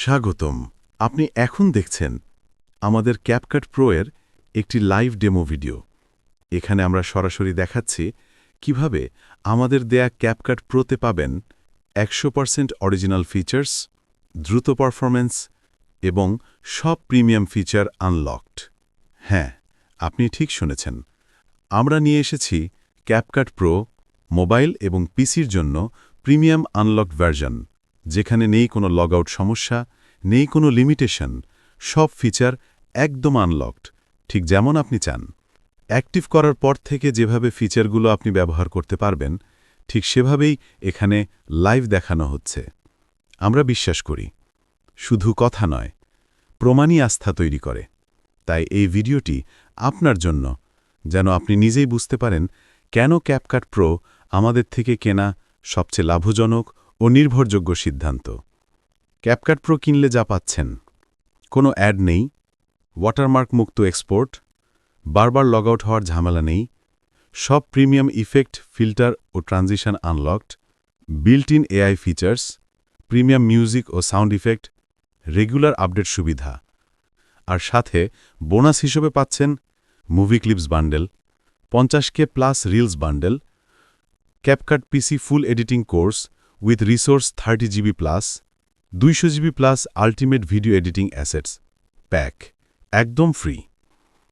স্বাগতম। আপনি এখন দেখছেন আমাদের ক্যাপকাট প্রো এর একটি লাইভ ডেমো ভিডিও এখানে আমরা সরাসরি দেখাচ্ছি কীভাবে আমাদের দেয়া ক্যাপকাট প্রোতে পাবেন একশো পার্সেন্ট অরিজিনাল ফিচার্স দ্রুত পারফরম্যান্স এবং সব প্রিমিয়াম ফিচার আনলকড হ্যাঁ আপনি ঠিক শুনেছেন। আমরা নিয়ে এসেছি ক্যাপকাট প্রো মোবাইল এবং পিসির জন্য প্রিমিয়াম আনলকড ভার্সন যেখানে নেই কোনো লগ আউট সমস্যা, নেই কোনো লিমিটেশন সব ফিচার একদম আনলকড ঠিক যেমন আপনি চান। অ্যাক্টিভ করার পর থেকে যেভাবে ফিচারগুলো আপনি ব্যবহার করতে পারবেন, ঠিক সেভাবেই এখানে লাইভ দেখানো হচ্ছে। আমরা বিশ্বাস করি। শুধু কথা নয়, প্রমাণই আস্থা তৈরি করে। তাই এই ভিডিওটি আপনার জন্য, যেন আপনি নিজেই বুঝতে পারেন কেন ক্যাপকাট প্রো আমাদের থেকে কেনা সবচেয়ে লাভজনক ও নির্ভরযোগ্য সিদ্ধান্ত। ক্যাপকাট প্রো কিনলে যা পাচ্ছেন। কোনো অ্যাড নেই। ওয়াটারমার্ক মুক্ত এক্সপোর্ট বারবার লগ আউট হওয়ার ঝামেলা নেই। সব premium effect filter O transition unlocked built in AI features premium music O sound effect regular update সুবিধা। আর সাথে বোনাস হিসেবে পাচ্ছেন মুভি ক্লিপস বান্ডেল পঞ্চাশ K plus reels bundle CapCut PC full editing course with resource thirty GB plus দুইশো GB plus ultimate video editing assets pack একদম free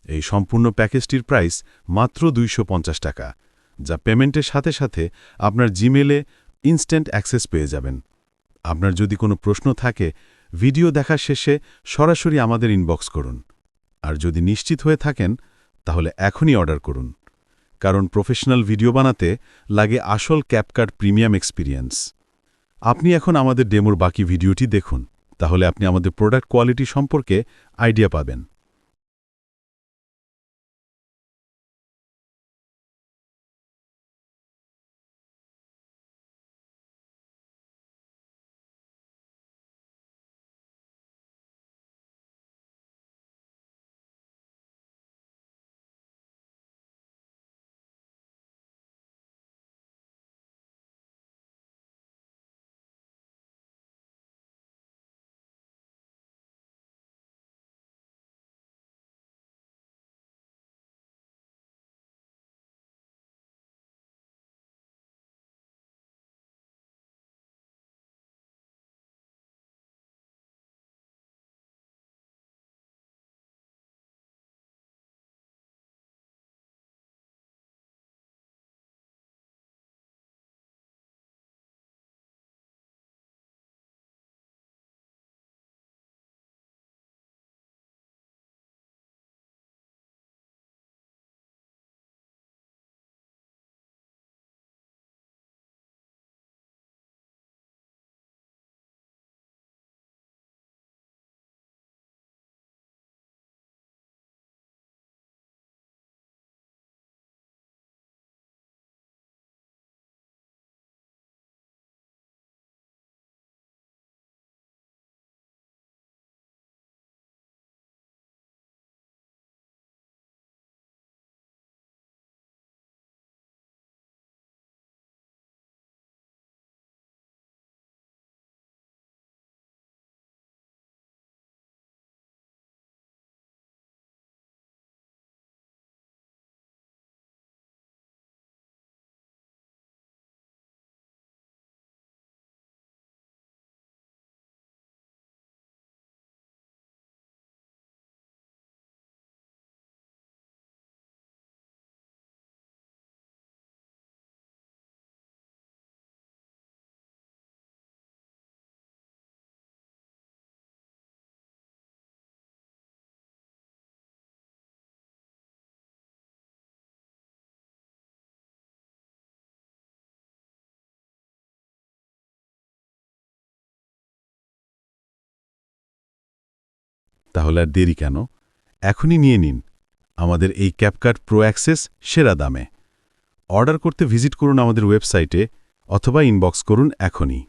এই সম্পূর্ণ প্যাকেজটির প্রাইস মাত্র দুইশো পঞ্চাশ টাকা, যা পেমেন্টের সাথে সাথে আপনার জিমেলে ইনস্ট্যান্ট অ্যাক্সেস পেয়ে যাবেন। আপনার যদি কোনো প্রশ্ন থাকে ভিডিও দেখার শেষে সরাসরি আমাদের ইনবক্স করুন। আর যদি নিশ্চিত হয়ে থাকেন, তাহলে এখনই অর্ডার করুন। কারণ প্রফেশনাল ভিডিও বানাতে লাগে আসল ক্যাপকাট প্রিমিয়াম এক্সপিরিয়েন্স আপনি এখন আমাদের ডেমোর বাকি ভিডিওটি দেখুন, তাহলে আপনি আমাদের প্রোডাক্ট কোয়ালিটি সম্পর্কে আইডিয়া পাবেন। তাহলে আর দেরি কেন? এখনই নিয়ে নিন। আমাদের এই ক্যাপকাট প্রো অ্যাক্সেস সেরা দামে। অর্ডার করতে ভিজিট করুন আমাদের ওয়েবসাইটে অথবা ইনবক্স করুন এখনই।